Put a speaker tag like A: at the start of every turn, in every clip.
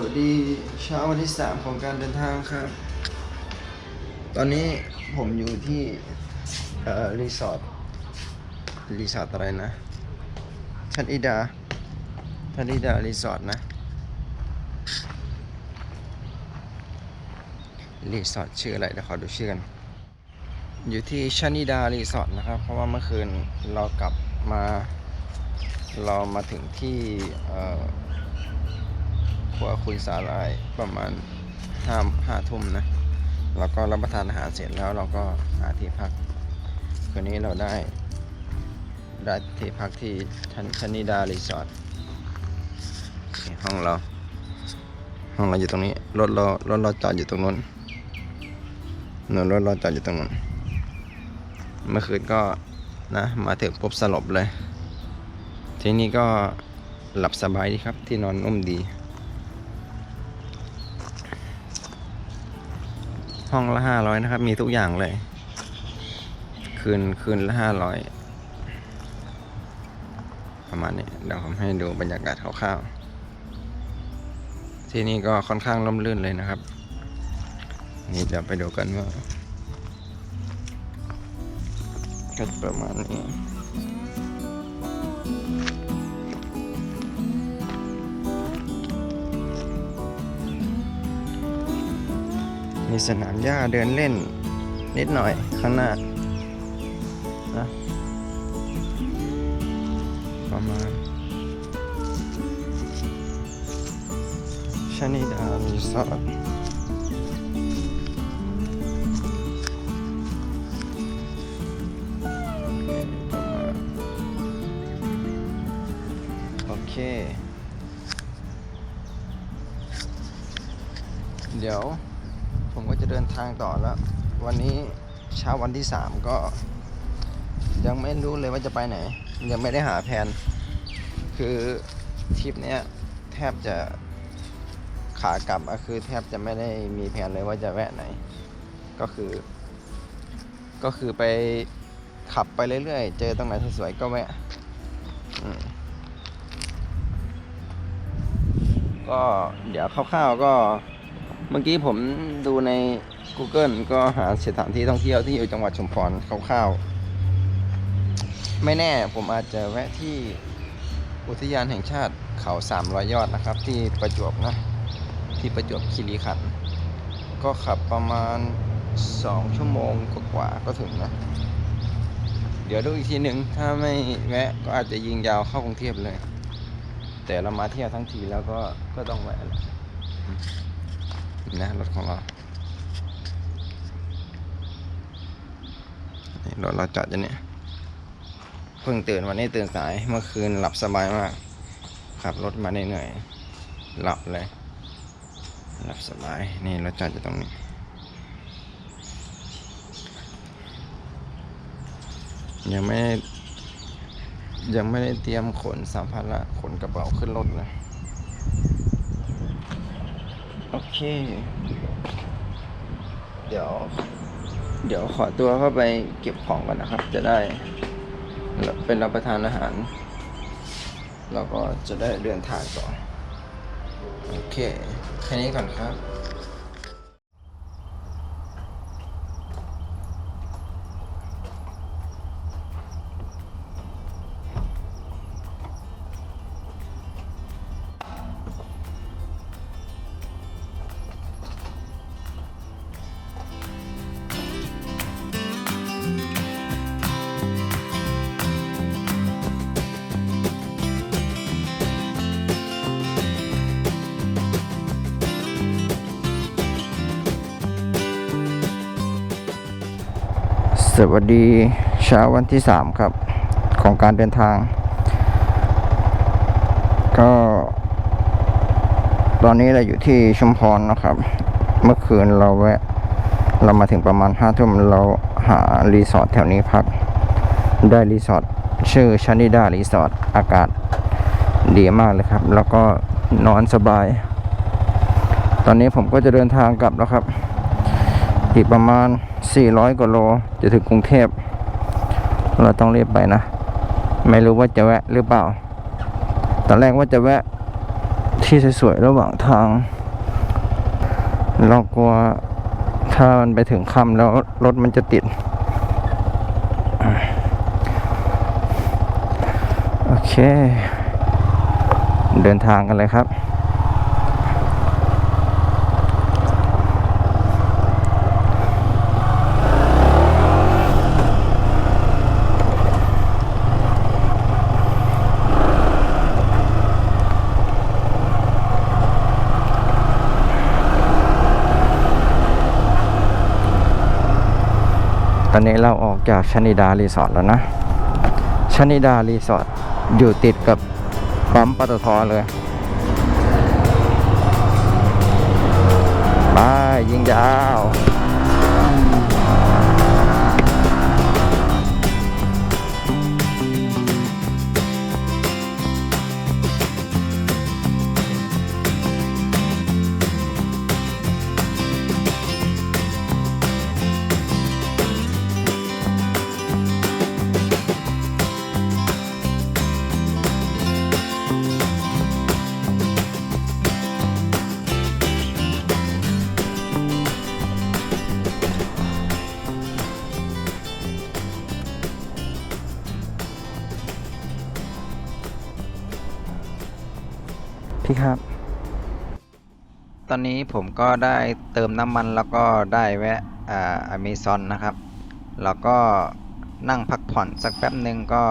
A: วัสดีเช้าวันที่สามของการเดินทางครับ ตอนนี้ผมอยู่ที่เอ่อรีสอร์ทรีสอร์ทอะไรนะชันอิดาชันอิดารีสอร์ทนะรีสอร์ทชื่ออะไรเดี๋ยวขอดูชื่อกัน อยู่ที่ชันอิดารีสอร์ทนะครับ เพราะว่าเมื่อคืนเรากลับมา เรามาถึงที่เอ่อ ครัวคุยสาลายประมาณห้าห้าทุ่มนะแล้วก็รับประทานอาหารเสร็จแล้วเราก็หาที่พัก คืนนี้เราได้ได้ที่พักที่ชันชนิดารีสอร์ทห้องเราห้องเราอยู่ตรงนี้รถเรารถเราจอดอยู่ตรงนู้นนนรถเราจอดอยู่ตรงนู้นเมื่อคืนก็นะมาถึงปุ๊บสลบเลย ทีนี้ก็หลับสบายดีครับที่นอนนุ่มดี ห้องละห้าร้อยนะครับ มีทุกอย่างเลย คืนคืนละห้าร้อยประมาณนี้เดี๋ยวผมให้ดูบรรยากาศคร่าวๆ ที่นี่ก็ค่อนข้างร่มรื่นเลยนะครับ นี่เดี๋ยวไปดูกันว่าก็ประมาณนี้ มีสนามหญ้าเดินเล่น นิดหน่อยข้างหน้านะประมาณชนิดารีสอร์ทโอเค เดี๋ยว ผมก็จะเดินทางต่อแล้ว วันนี้เช้าวันที่สามก็ ยังไม่รู้เลยว่าจะไปไหน ยังไม่ได้หาแผน คือทริปเนี้ยแทบจะขากลับอะคือแทบจะไม่ได้มีแผนเลยว่าจะแวะไหน ก็คือ ก็คือไปขับไปเรื่อยๆ เจอตรงไหนสวยๆก็แวะอืมก็เดี๋ยวคร่าวๆก็ เมื่อกี้ผมดูใน Google ก็หาสถานที่ท่องเที่ยวที่อยู่จังหวัดชุมพรคร่าวๆ ไม่แน่ผมอาจจะแวะที่อุทยานแห่งชาติเขา300ยอดนะครับ ที่ประจวบนะ ที่ประจวบคีรีขันธ์ก็ขับประมาณ 2 ชั่วโมงกว่าๆก็ถึงนะ เดี๋ยวดูอีกทีหนึ่งถ้าไม่แวะก็อาจจะยิงยาวเข้ากรุงเทพเลย แต่เรามาเที่ยวทั้งทีแล้วก็ก็ต้องแวะแหละ นะรถของเรานี่รถเราจอดอยู่เนี่ยเพิ่งตื่นวันนี้ตื่นสายเมื่อคืนหลับสบายมากขับรถมาเหนื่อยหลับเลย หลับสบายนี่เราจอดอยู่ตรงนี้ยังไม่ยังไม่ได้เตรียมขนสัมภาระขนกระเป๋าขึ้นรถเลย โอเค เดี๋ยว เดี๋ยวขอตัวเข้าไปเก็บของก่อนนะครับ จะได้เป็นรับประทานอาหาร แล้วก็จะได้เดินทางต่อ โอเค แค่นี้ก่อนครับ สวัสดีเช้าวันที่ 3 ครับ ของการเดินทาง ก็ ตอนนี้เราอยู่ที่ชุมพรนะครับ เมื่อคืนเราแวะ เรามาถึงประมาณห้าทุ่มเราหารีสอร์ทแถวนี้พัก ได้รีสอร์ทชื่อชานิดารีสอร์ทอากาศดีมากเลยครับ แล้วก็นอนสบาย ตอนนี้ผมก็จะเดินทางกลับแล้วครับ อีกประมาณ 400 กว่าโล จะถึงกรุงเทพ เราต้องรีบไปนะ ไม่รู้ว่าจะแวะหรือเปล่า ตอนแรกว่าจะแวะทที่สวยๆระหว่างทาง เรากลัวถ้ามันไปถึงค่ำแล้วรถมันจะติด โอเค เดินทางกันเลยครับ ตอนนี้เราออกจากชนิดารีสอร์ทแล้วนะชนิดารีสอร์ทอยู่ติดกับปั๊มปตทเลยบายยิงยาวีครับ ตอนนี้ผมก็ได้เติมน้ำมันแล้วก็ได้แวะอ่าอเมซอนนะครับ แล้วก็นั่งพักผ่อนสักแป๊บหนึ่งก็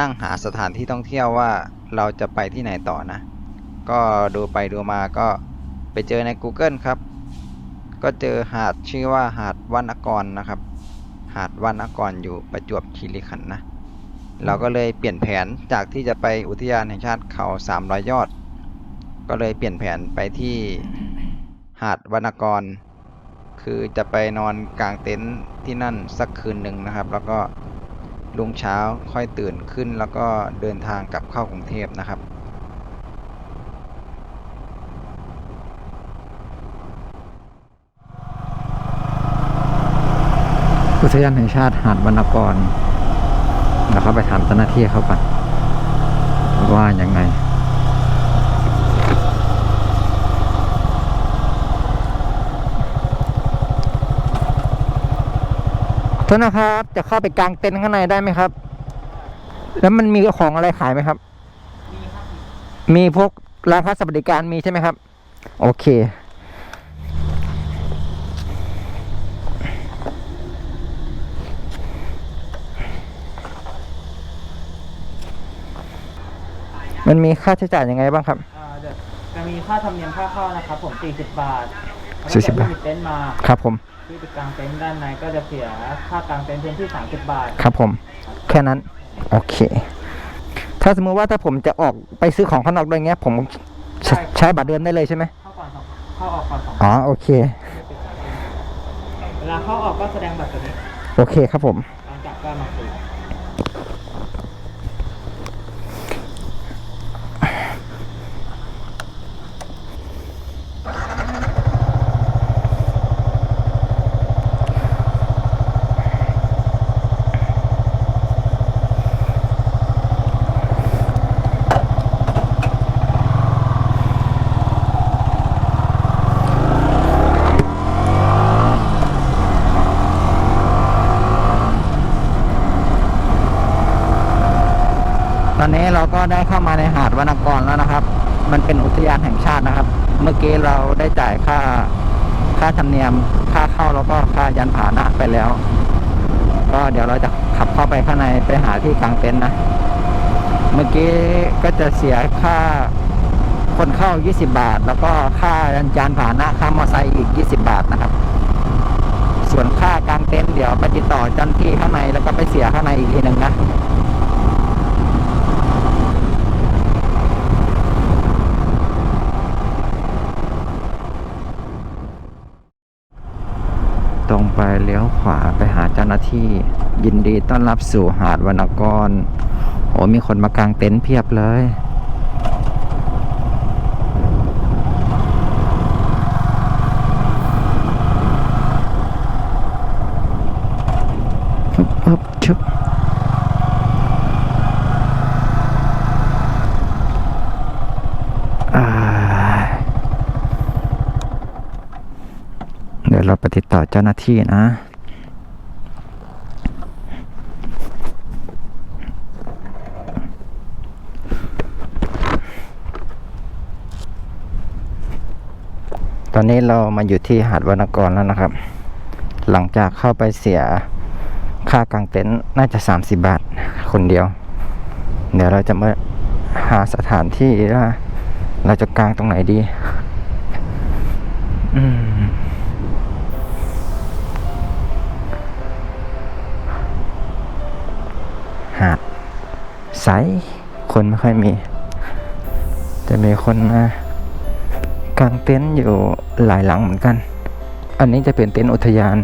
A: นั่งหาสถานที่ท่องเที่ยวว่าเราจะไปที่ไหนต่อนะ ก็ดูไปดูมาก็ไปเจอใน Google ครับ ก็เจอหาดชื่อว่าหาดวรรณกรนะครับ หาดวรรณกรอยู่ประจวบคีรีขันธ์นะ เราก็เลยเปลี่ยนแผนจากที่จะไปอุทยานแห่งชาติเขา300 ยอด ก็เลยเปลี่ยนแผนไปที่หาดวรรณกร คือจะไปนอนกลางเต็นท์ที่นั่นสักคืนหนึ่งนะครับ แล้วก็รุ่งเช้าค่อยตื่นขึ้น แล้วก็เดินทางกลับเข้ากรุงเทพนะครับอุทยานแห่งชาติหาดวรรณกร แล้วเข้าไปถามเจ้าหน้าที่เขาก่อนว่ายังไง โทษนะครับ จะเข้าไปกางเต็นท์ข้างในได้ไหมครับ แล้วมันมีของอะไรขายไหมครับ มีพวกร้านค้าสวัสดิการมีใช่ไหมครับ โอเค มันมีค่าใช้จ่ายยังไงบ้างครับ
B: อ่าเดี๋ยวจะมีค่าธรรมเนียมค่าเข้านะครับผม 40 บาท
A: 40บาท
B: มีเต็นท์มา
A: ครับผม
B: ที่ไปกางเต็นท์ด้านในก็จะเสียค่ากางเต็นท์เพียงที่ 30 บาท
A: ครับผม แค่นั้น โอเค ถ้าสมมติว่าถ้าผมจะออกไปซื้อของข้างนอกด้วยเงี้ย ผมใช้
B: ใช่
A: ใช้บัตรเดินได้เลยใช่ไหม
B: เข้าก่อนสองเข้าออกก่อนสอง
A: อ๋อโอเค
B: เวลาเข้าออกก็แสดงบัตรตัวนี้
A: โอเคครับผม
B: หลังจากก็มาคุย
A: นี้เราก็ได้เข้ามาในหาดวรรณกรแล้วนะครับ มันเป็นอุทยานแห่งชาตินะครับ เมื่อกี้เราได้จ่ายค่าค่าธรรมเนียม ค่าเข้าแล้วก็ค่ายันผานะไปแล้ว ก็เดี๋ยวเราจะขับเข้าไปข้างในไปหาที่กางเต็นท์นะ เมื่อกี้ก็จะเสียค่าคนเข้า 20 บาท แล้วก็ค่ายันผานะค่ามอเตอร์ไซค์อีก 20 บาทนะครับ ส่วนค่ากางเต็นท์เดี๋ยวไปติดต่อเจ้าหน้าที่ข้างในแล้วก็ไปเสียข้างในอีกทีหนึ่งนะ รงไปเลี้ยวขวาไปหาเจ้าหน้าที่ ยินดีต้อนรับสู่หาดวรรณกร โอ้มีคนมากางเต็นท์เพียบเลยฮึบฮึบชึบ เจ้าหน้าที่นะ ตอนนี้เรามาอยู่ที่หาดวรรณกรแล้วนะครับ หลังจากเข้าไปเสียค่ากางเต็นท์น่าจะ 30 บาทคนเดียว เดี๋ยวเราจะมาหาสถานที่ว่าเราจะกางตรงไหนดี อืม หาดใสคนไม่ค่อยมี จะมีคนมากางเต็นท์อยู่หลายหลังเหมือนกัน อันนี้จะเป็นเต็นท์อุทยาน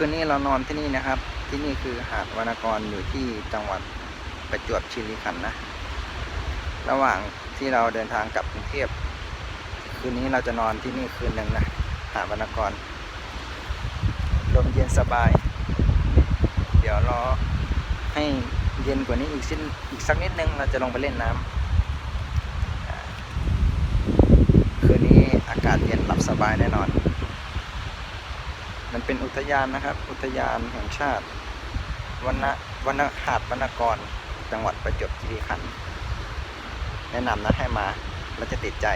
A: คืนนี้เรานอนที่นี่นะครับ ที่นี่คือหาดวรรณกรอยู่ที่จังหวัดประจวบคีรีขันธ์นะ ระหว่างที่เราเดินทางกลับกรุงเทพคืนนี้เราจะนอนที่นี่คืนหนึ่งนะ หาดวรรณกร ลมเย็นสบาย เดี๋ยวรอให้เย็นกว่านี้อีกสิ้นอีกสักนิดนึงเราจะลงไปเล่นน้ำอ่าคืนนี้อากาศเย็นหลับสบายแน่นอน มันเป็นอุทยานนะครับ อุทยานแห่งชาติวันนะวันนะหาดวรรณกร จังหวัดประจวบคีรีขันธ์แนะนำนะให้มาเราจะติดใจ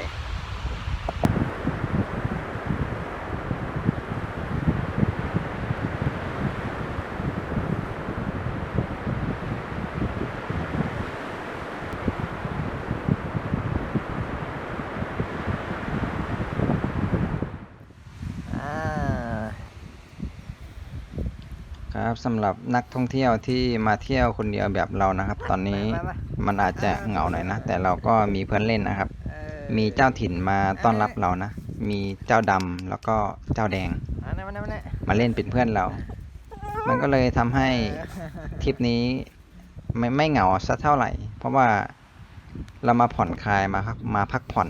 A: อ่า ครับสำหรับนักท่องเที่ยวที่มาเที่ยวคนเดียวแบบเรานะครับ ตอนนี้มันอาจจะเหงาหน่อยนะ แต่เราก็มีเพื่อนเล่นนะครับ มีเจ้าถิ่นมาต้อนรับเรานะ มีเจ้าดำแล้วก็เจ้าแดง มาเล่นเป็นเพื่อนเรา มันก็เลยทำให้ทริปนี้ไม่ไม่เหงาสักเท่าไหร่ เพราะว่าเรามาผ่อนคลายมาครับมาพักผ่อน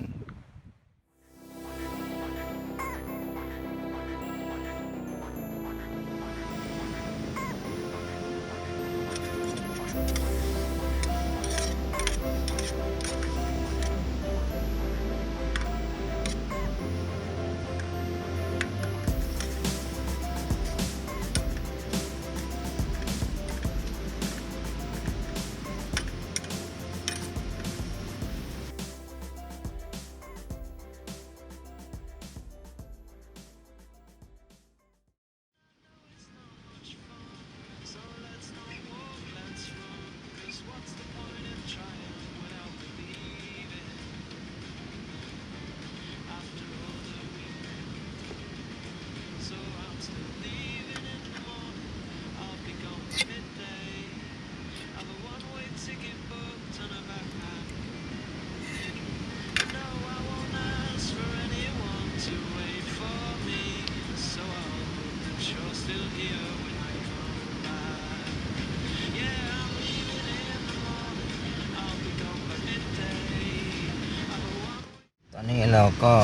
A: เราก็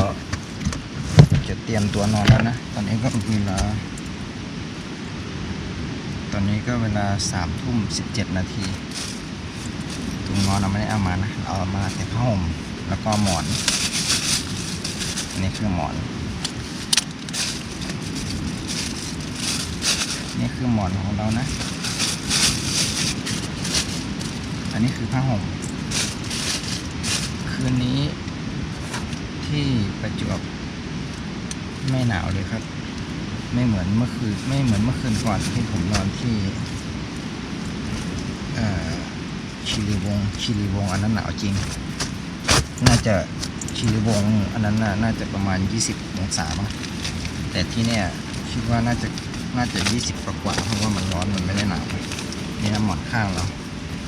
A: จะเตรียมตัวนอนแล้วนะ ตอนนี้ก็เวลา ตอนนี้ก็เวลาสามทุ่มสิบเจ็ดนาทีถุงนอนเราไม่ได้เอามานะ เราเอามาแต่ผ้าห่มแล้วก็หมอน อันนี้คือหมอน นี่คือหมอนของเรานะ อันนี้คือผ้าห่มคืนนี้ ที่ประจวบไม่หนาวเลยครับ ไม่เหมือนเมื่อคืนไม่เหมือนเมื่อคืนก่อนที่ผมนอนที่เอ่อชิลิวงชิลิวงอันนั้นหนาวจริง น่าจะชิลิวงอันนั้นน่าจะประมาณ 20องศามั้งแต่ที่เนี่ยคิดว่าน่าจะน่าจะ 20กว่ากว่าเพราะว่ามันร้อนมันไม่ได้หนาวนี่นะหมอนข้างเรา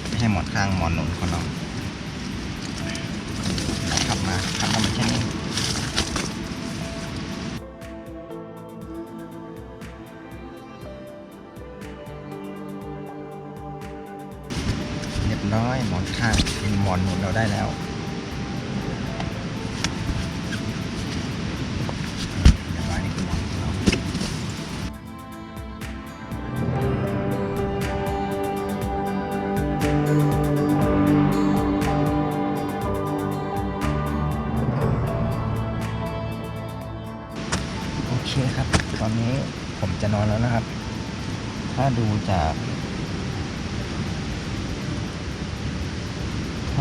A: ไม่ใช่หมอนข้างหมอนหนุนของเรา อนหนุนเราได้แล้ว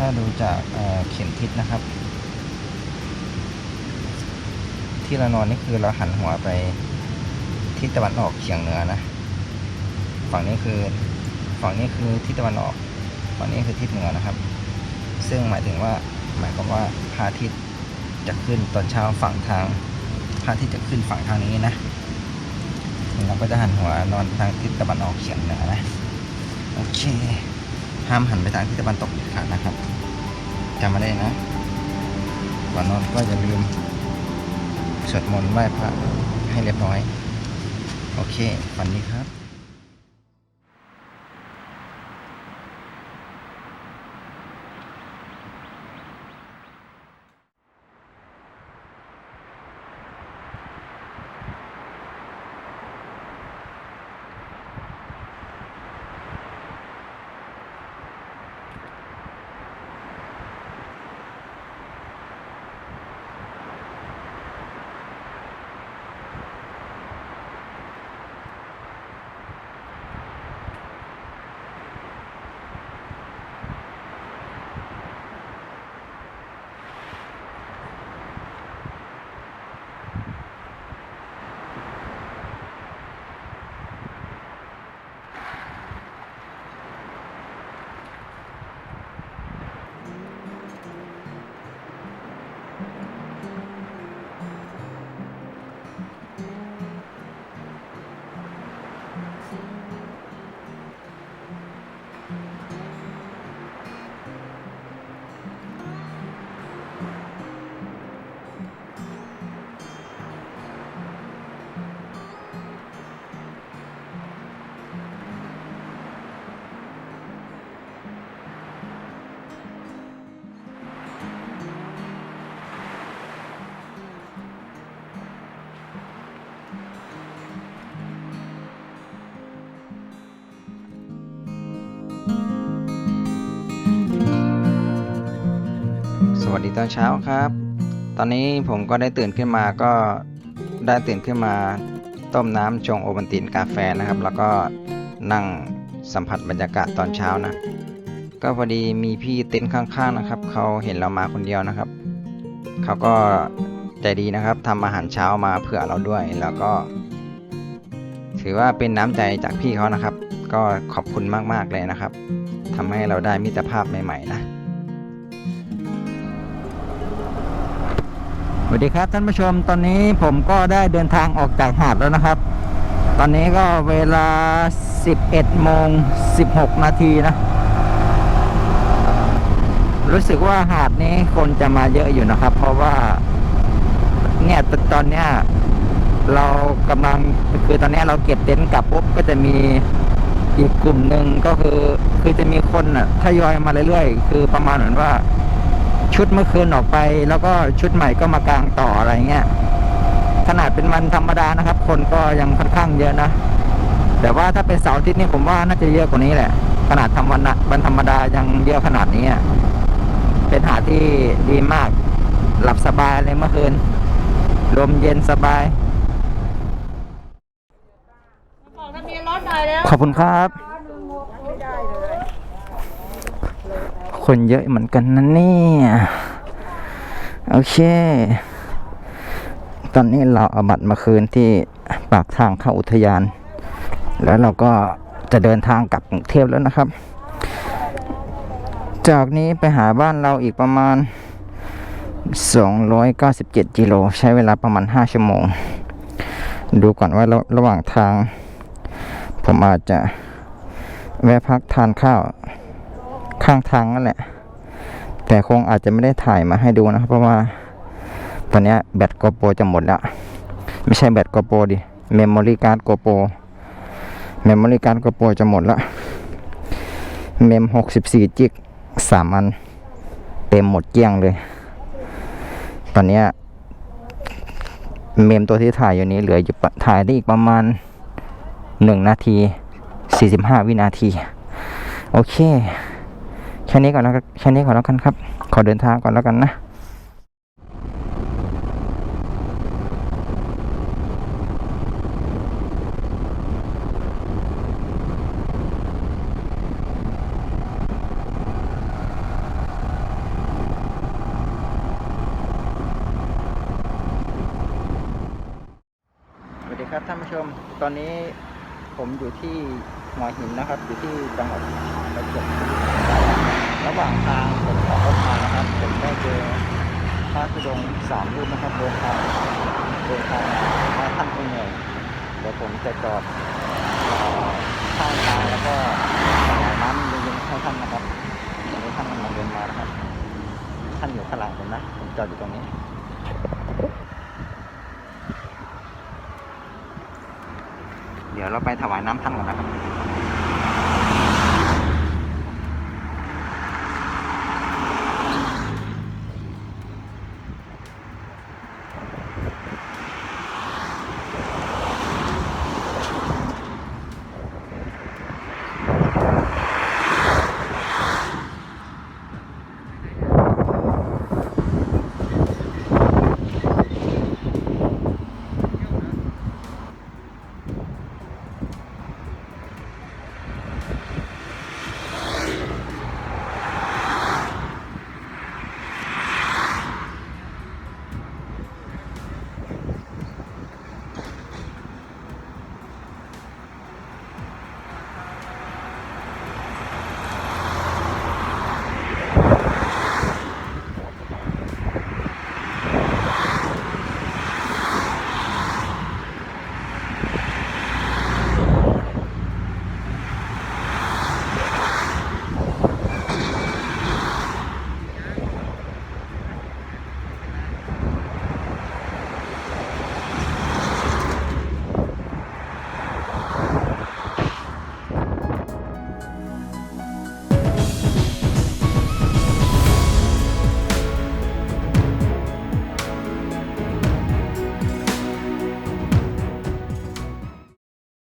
A: ถ้าดูจากเเข็มทิศนะครับ ที่เรานอนนี่คือเราหันหัวไปทิศตะวันออกเฉียงเหนือนะ ฝั่งนี้คือฝั่งนี้คือทิศตะวันออก ฝั่งนี้คือทิศเหนือนะครับ ซึ่งหมายถึงว่าหมายความว่าพระอาทิตย์จะขึ้นตอนเช้าฝั่งทางพระอาทิตย์จะขึ้นฝั่งทางนี้นะเราก็จะหันหัวนอนทางทิศตะวันออกเฉียงเหนือนะ โอเค ห้ามหันไปทางทิศตะวันตกเด็ดขาดนะครับจำมาได้นะก่อนนอนก็อย่าลืมสวดมนต์ไหว้พระให้เรียบร้อย โอเคฝันดีครับ สวัสดีตอนเช้าครับ ตอนนี้ผมก็ได้ตื่นขึ้นมาก็ได้ตื่นขึ้นมาต้มน้ำชงโอวัลตินกาแฟนะครับ แล้วก็นั่งสัมผัสบรรยากาศตอนเช้านะ ก็พอดีมีพี่เต็นท์ข้างๆนะครับเขาเห็นเรามาคนเดียวนะครับเขาก็ใจดีนะครับทำอาหารเช้ามาเผื่อเราด้วย แล้วก็ ถือว่าเป็นน้ำใจจากพี่เขานะครับ ก็ขอบคุณมาก ๆ เลยนะครับทำให้เราได้มิตรภาพใหม่ ๆ นะสวัสดีครับท่านผู้ชมตอนนี้ผมก็ได้เดินทางออกจากหาดแล้วนะครับ ตอนนี้ก็เวลา 11โมง16 นาทีนะ รู้สึกว่าหาดนี้คนจะมาเยอะอยู่นะครับ เพราะว่าเนี่ยตตอนเนี้ยเรากำลังคือตอนนี้เราเก็บเต็นท์กลับปุ๊บก็จะมี อีกกลุ่มหนึ่งก็คือคือจะมีคนอะทยอยมาเรื่อยๆ คือประมาณเหมือนว่า ชุดเมื่อคืนออกไป แล้วก็ชุดใหม่ก็มากางต่ออะไรเงี้ยขนาดเป็นวันธรรมดานะครับ คนก็ยังค่อนข้างเยอะนะ แต่ว่าถ้าเป็นเสาร์อาทิตย์นี่ผมว่าน่าจะเยอะกว่านี้แหละ ขนาดทำวันะวันธรรมดายังเยอะขนาดนี้เป็นหาดที่ดีมาก หลับสบายเลยเมื่อคืนลมเย็นสบาย
C: บอกทะเบียนรถหน่อย แล้ว
A: ขอบคุณครับ คนเยอะเหมือนกันนะเนี่ยโอเค ตอนนี้เราเอาบัตรมาคืนที่ปากทางเข้าอุทยาน แล้วเราก็จะเดินทางกลับกรุงเทพแล้วนะครับ จากนี้ไปหาบ้านเราอีกประมาณ 297กิโลใช้เวลาประมาณ 5 ชั่วโมง ดูก่อนว่าระระหว่างทาง ผมอาจจะแวะพักทานข้าว ข้างทางนั่นแหละ แต่คงอาจจะไม่ได้ถ่ายมาให้ดูนะครับ เพราะว่า ตอนนี้แบตโกโปรจะหมดแล้วไม่ใช่แบตโกโปรดิเมมโมรี่การ์ดโกโปรเมมโมรี่การ์ดโกโปรจะหมดล้วเมม64จิกสามอัน เต็มหมดเกลี้ยงเลย ตอนนี้เมมตัวที่ถ่ายอยู่นี้เหลืออยู่ถ่ายได้อีกประมาณ หนึ่งนาทีสี่สิบห้าวินาที โอเค แค่นี้ก่อนแล้วแค่นี้ก่อนแล้วกันครับ ขอเดินทางก่อนแล้วกันนะสวัสดีครับท่านผู้ชมตอนนี้ ผมอยู่ที่หัวหินนะครับ อยู่ที่จังหวัดประจวบระหว่างทางผมขับรถมานะครับ ผมได้เจอพระธุดงค์สามรูปนะครับเดินทางเดินทางมาท่านผู้เหนื่อยเดี๋ยวผมจะจอดข้างทางแล้วก็ถวายน้ำเย็นๆให้ท่านนะครับตอนนี้ท่านกำลังเดินมานะครับ ท่านอยู่ข้างหลังผมนะ ผมจอดอยู่ตรงนี้ ดี๋ยวเราไปถวายน้ำท่านก่อนนะครับ